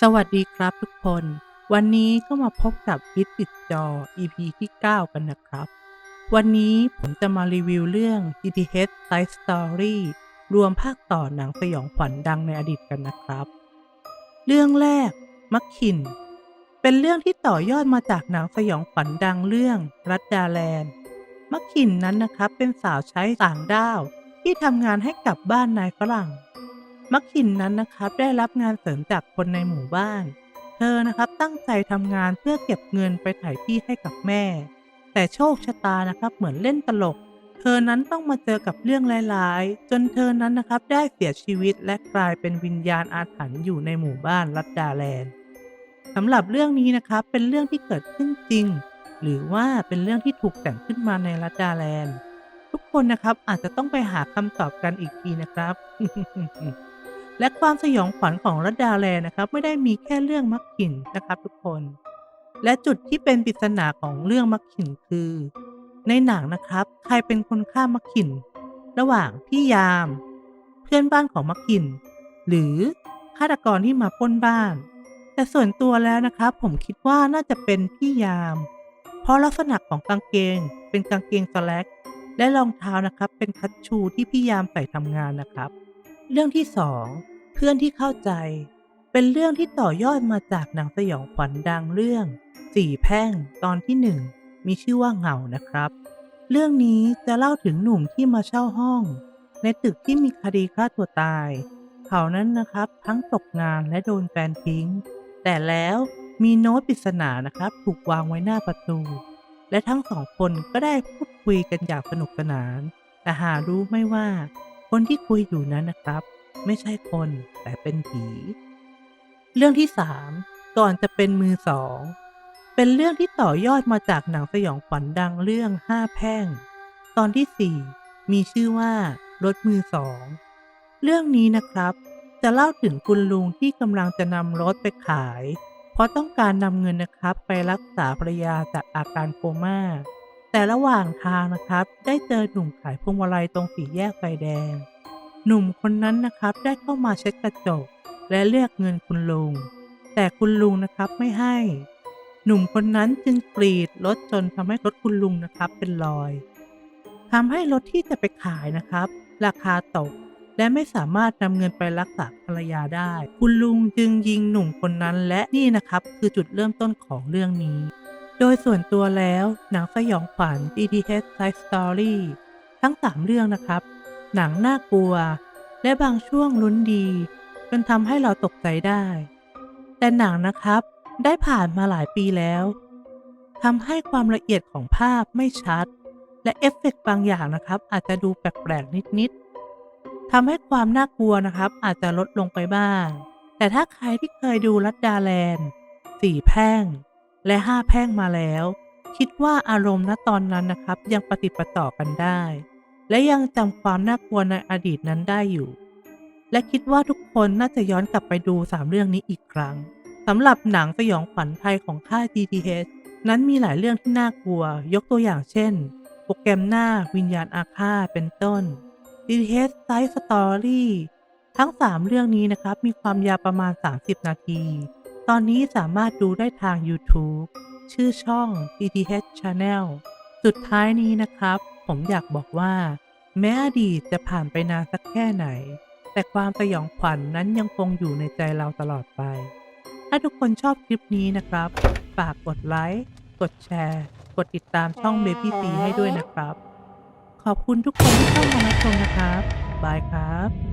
สวัสดีครับทุกคน วันนี้ก็มาพบกับฮิตติดจอ EP ที่ 9 กันนะครับ วันนี้ผมจะมารีวิวเรื่อง GTH Side Story รวมภาคต่อหนังสยองขวัญดังในอดีตกันนะครับ เรื่องแรก มักคิน เป็นเรื่องที่ต่อยอดมาจากหนังสยองขวัญดังเรื่อง รัดดาแลนด์ มักคินนั้นนะครับเป็นสาวใช้ต่างด้าว ที่ทำงานให้กับบ้านนายฝรั่ง มักคินนั้นนะครับได้รับงานเสริมจากคนในหมู่บ้าน เธอนะครับตั้งใจทำงานเพื่อเก็บเงินไปถ่ายที่ให้กับแม่ แต่โชคชะตานะครับเหมือนเล่นตลก เธอนั้นต้องมาเจอกับเรื่องร้ายๆ จนเธอนั้นนะครับได้เสียชีวิตและกลายเป็นวิญญาณอาถรรพ์อยู่ในหมู่บ้านรัดดาแลนด์สำหรับเรื่องนี้นะครับเป็นเรื่องที่เกิดขึ้นจริง หรือว่าเป็นเรื่องที่ถูกแต่งขึ้นมาในรัดดาแลนด์ทุกคนนะครับอาจจะต้องไปหาคำตอบกันอีกทีนะครับ และความสยองขวัญของรัดดาแลนะครับ ไม่ได้มีแค่เรื่องมักขินนะครับทุกคน และจุดที่เป็นปริศนาของเรื่องมักขินคือ ในหนังนะครับ ใครเป็นคนฆ่ามักขิน ระหว่างพี่ยาม เพื่อนบ้านของมักขิน หรือฆาตกรที่มาปล้นบ้าน แต่ส่วนตัวแล้วนะครับ ผมคิดว่าน่าจะเป็นพี่ยาม เพราะลักษณะของกางเกง เป็นกางเกงสแลกและรองเท้านะครับ เป็นคัชชูที่พี่ยามใส่ทำงานนะครับ เรื่องที่2เพื่อนที่เข้าใจ เป็นเรื่องที่ต่อยอดมาจากหนังสยองขวัญดังเรื่องสี่แพร่งตอนที่1มีชื่อว่าเหงานะครับ เรื่องนี้จะเล่าถึงหนุ่มที่มาเช่าห้อง ในตึกที่มีคดีฆ่าตัวตาย เขานั้นนะครับทั้งตกงานและโดนแฟนทิ้ง แต่แล้วมีโน้ตปริศนานะครับถูกวางไว้หน้าประตู และทั้งสองคนก็ได้พูดคุยกันอย่างสนุกสนาน แต่หารู้ไม่ว่า คนที่คุยอยู่นั้นนะครับ ไม่ใช่คนแต่เป็นผี เรื่องที่3ก่อนจะเป็นมือสอง เป็นเรื่องที่ต่อยอดมาจากหนังสยองขวัญดังเรื่องห้าแพร่ง ตอนที่4มีชื่อว่ารถมือสอง เรื่องนี้นะครับ จะเล่าถึงคุณลุงที่กำลังจะนำรถไปขาย เพราะต้องการนำเงินนะครับไปรักษาภรรยาจากอาการโคม่า แต่ระหว่างทางนะครับ ได้เจอหนุ่มขายพวงมาลัยตรงสี่แยกไฟแดง หนุ่มคนนั้นนะครับได้เข้ามาเช็ดกระจก และเรียกเงินคุณลุง แต่คุณลุงนะครับไม่ให้ หนุ่มคนนั้นจึงกรีดรถจนทำให้รถคุณลุงนะครับเป็นรอยทำให้รถที่จะไปขายนะครับ ราคาตก และไม่สามารถนำเงินไปรักษาภรรยาได้ คุณลุงจึงยิงหนุ่มคนนั้นและนี่นะครับ คือจุดเริ่มต้นของเรื่องนี้ โดยส่วนตัวแล้วหนังสยองขวัญ GTH Side Story ทั้ง 3 เรื่องนะครับ หนังน่ากลัว และบางช่วงลุ้นดีจนทำให้เราตกใจได้ แต่หนังนะครับได้ผ่านมาหลายปีแล้วทำให้ความละเอียดของภาพไม่ชัด และเอฟเฟกต์บางอย่างนะครับ อาจจะดูแปลกๆนิดๆทำให้ความน่ากลัวนะครับ อาจจะลดลงไปบ้าง แต่ถ้าใครที่เคยดูรัดดาแลนด์ สี่แพ่ง และห้าแพ่งมาแล้ว คิดว่าอารมณ์ณตอนนั้นนะครับ ยังปฏิปต่อกันได้ และยังจำความน่ากลัวในอดีตนั้นได้อยู่ และคิดว่าทุกคนน่าจะย้อนกลับไปดูสามเรื่องนี้อีกครั้งสำหรับหนังสยองขวัญไทยของค่าย GTH นั้นมีหลายเรื่องที่น่ากลัว ยกตัวอย่างเช่น โปรแกรมหน้าวิญญาณอาฆาตเป็นต้น GTH Side Story ทั้ง 3 เรื่องนี้นะครับ มีความยาวประมาณ 30 นาที ตอนนี้สามารถดูได้ทาง YouTube ชื่อช่อง GTH Channel สุดท้ายนี้นะครับ ผมอยากบอกว่า แม้อดีตจะผ่านไปนานสักแค่ไหน แต่ความสยองขวัญนนั้นยังคงอยู่ในใจเราตลอดไป ถ้าทุกคนชอบคลิปนี้นะครับ ฝากกดไลค์ กดแชร์ กดติดตามช่อง Baby C ให้ด้วยนะครับ ขอบคุณทุกคนที่เข้ามารับชมนะครับ บายครับ